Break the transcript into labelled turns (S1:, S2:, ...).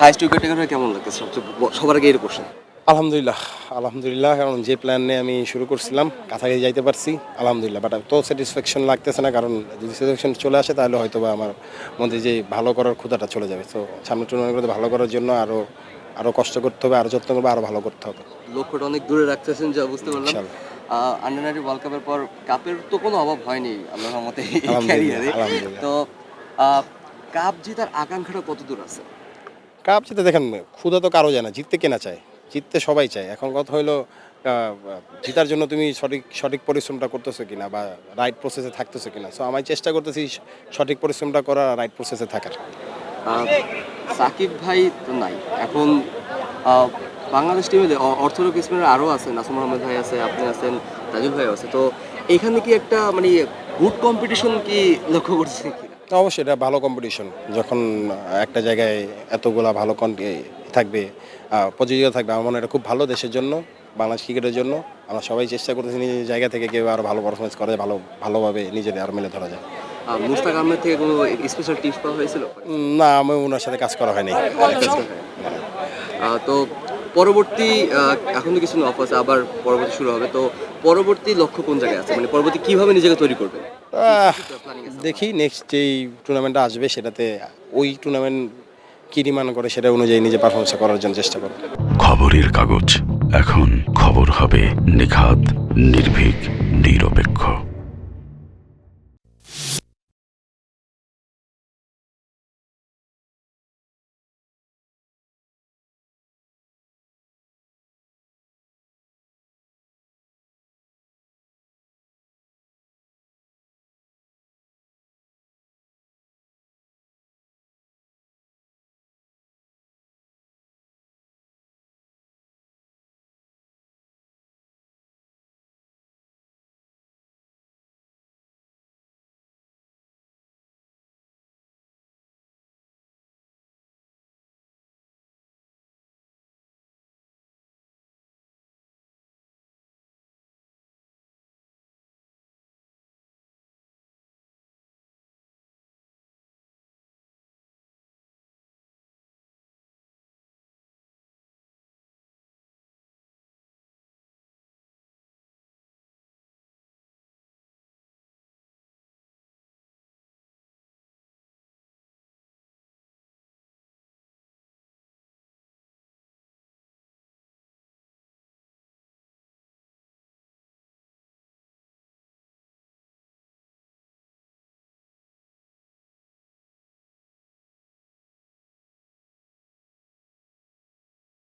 S1: Highest wicket taker কেমন সবচেয়ে সবার আগে এর কোশ্চেন
S2: আলহামদুলিল্লাহ আলহামদুলিল্লাহ কারণ যে প্ল্যান নিয়ে আমি শুরু করছিলাম কাছাকাছি যাইতে পারছি আলহামদুলিল্লাহ। বাট তো স্যাটিসফ্যাকশন লাগতেছে না কারণ যদি স্যাটিসফ্যাকশন চলে আসে তাহলে হয়তো বা আমার মধ্যে যে ভালো করার ক্ষুদাটা চলে যাবে। তো সামনে টুর্নামেন্টগুলোতে ভালো করার জন্য আরও আরও কষ্ট করতে হবে আরও যত্ন করবে আরও ভালো করতে হবে।
S1: লক্ষ্যটা অনেক দূরে রাখতেছেন যা বুঝতে পারলাম। আন্ডার নাইনটিন ওয়ার্ল্ড কাপের পর কাপের তো কোনো অভাব হয়নি ক্যারিয়ারে
S2: আলহামদুলিল্লাহ।
S1: তো কাপ জেতার আকাঙ্ক্ষাটা কত দূর আছে?
S2: কাপ জিতে দেখেন, ক্ষুধা তো কারও যায় না, জিততে কেনা চায়? জিততে সবাই চায়। এখন কথা হলো জিতার জন্য তুমি সঠিক সঠিক পরিশ্রমটা করতেছো কিনা বা রাইট প্রসেসে থাকতেছো কিনা? সো আমি চেষ্টা করতেছি সঠিক পরিশ্রমটা করা রাইট প্রসেসে থাকার।
S1: সাকিব ভাই তো নাই। এখন বাংলাদেশ টিমে অর্থনৈতিক স্পিনার আরও আছে, নাসুম আহমেদ ভাই আছে, আপনি আছেন, তাজুল ভাই আছে। তো, এখানে কি একটা মানে গুড কম্পিটিশন কি লক্ষ্য করছে কি?
S2: অবশ্যই এটা ভালো কম্পিটিশন যখন একটা জায়গায় এতগুলা ভালো থাকবে প্রতিযোগিতা থাকবে আমার মনে হয় এটা খুব ভালো দেশের জন্য বাংলাদেশ ক্রিকেটের জন্য। আমরা সবাই চেষ্টা করতেছি নিজের জায়গা থেকে কেউ আরও ভালো পারফরমেন্স করে ভালো ভালোভাবে নিজেদের আর মেলে ধরা যায়।
S1: মুস্তাক আহমেদ থেকে কোনো স্পেশাল টিপস পাওয়া হয়েছিল?
S2: না আমি ওনার সাথে কাজ করা হয়নি।
S1: তো পরবর্তী এখন তো কিছু অফ আছে আবার পরবর্তী শুরু হবে তো পরবর্তী লক্ষ্য কোন জায়গায় আছে? মানে পরবর্তী কীভাবে নিজেকে তৈরি করবেন?
S2: আহ, দেখি নেক্সট যেই টুর্নামেন্টটা আসবে সেটাতে ওই টুর্নামেন্ট কী ডিমান্ড করে সেটা অনুযায়ী নিজে পারফরমেন্স করার জন্য চেষ্টা করব।
S3: খবরের কাগজ এখন খবর হবে নিখাত নির্ভীক নিরপেক্ষ।